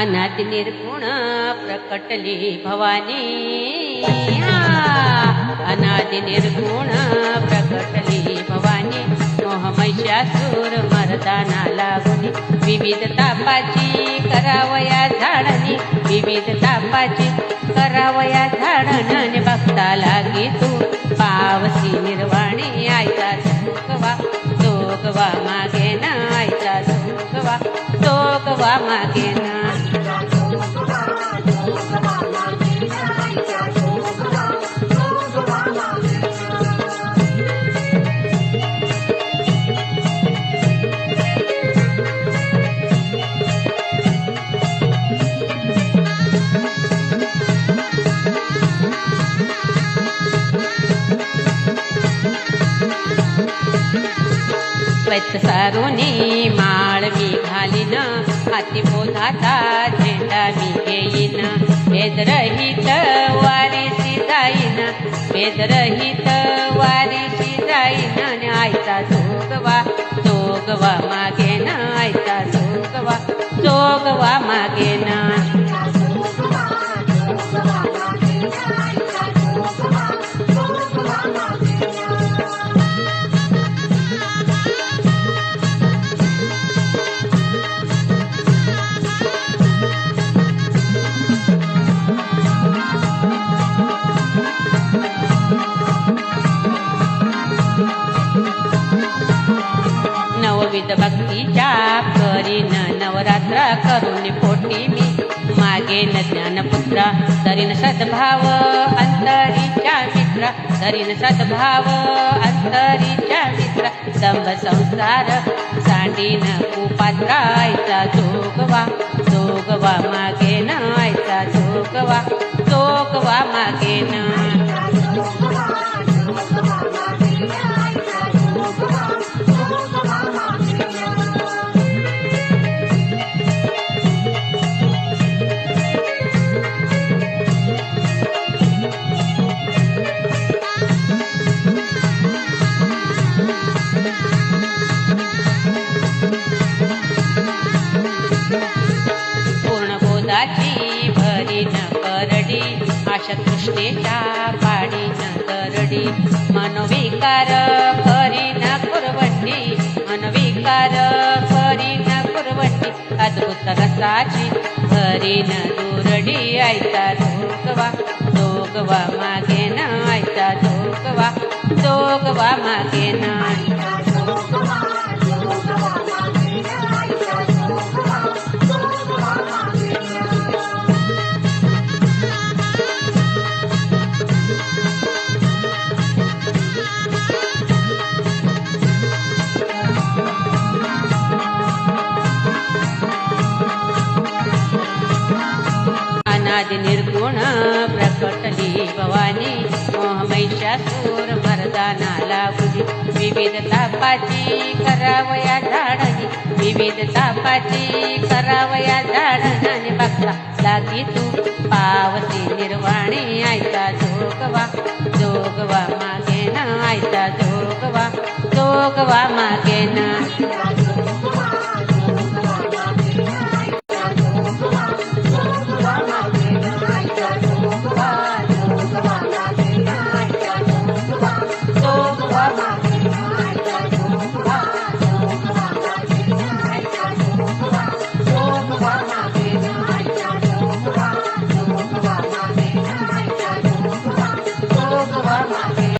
ध्यानात निर्गुण प्रकटली भवानी. अनादि निर्गुण प्रकटली भवानी. मोहमैशासूर मर्दाना लागुनी विविध तापाची करावया झाडणी. विविध तापाची करावया झाडण बघता लागी तू पावसी निर्वाणी आयचा सुखवा जोगवा मागे ना आयचा सुखवा जोगवा मागे स्वच्छ सरुनी माळ मी घालीन. हाती बोधाचा झेंडा मी घेईन. भेदरहित वारीशी जाईन. भेदरहित वारीशी जाईन. आणि आयता जोगवा जोगवा मागेन. ना जोगवा जोगवा मा नवविध भक्तीच्या करीन नवरात्र करून पोटी मी. मागेन ज्ञानपुत्रा तरीन सद्भाव अंतरीच्या मित्र. तरीन सद्भाव अंतरीच्या मित्र. दंभ संसार सांडीन कुपात्रायचा जोगवा. जोगवा मागेन आयचा जोगवा. आशा तृष्णेच्या पाडीन दरडी मनोविकार करीन कुरवंडी. करी करीन कुरवंडी. अद्भुत रसाची न दुरडी. आयता धोकवा जोगवा मागे ना आयता जोगवा जोगवा मागे ना आदि निर्गुण प्रकटली भवानी मोहमैशासूर मर्दाना लागुली विविध तापाची करावया झाडणी विविध तापाची करावया झाडणाने बघता लागी तू पावती निर्वाणी आयता जोगवा जोगवा मागे ना आयता जोगवा जोगवा मागे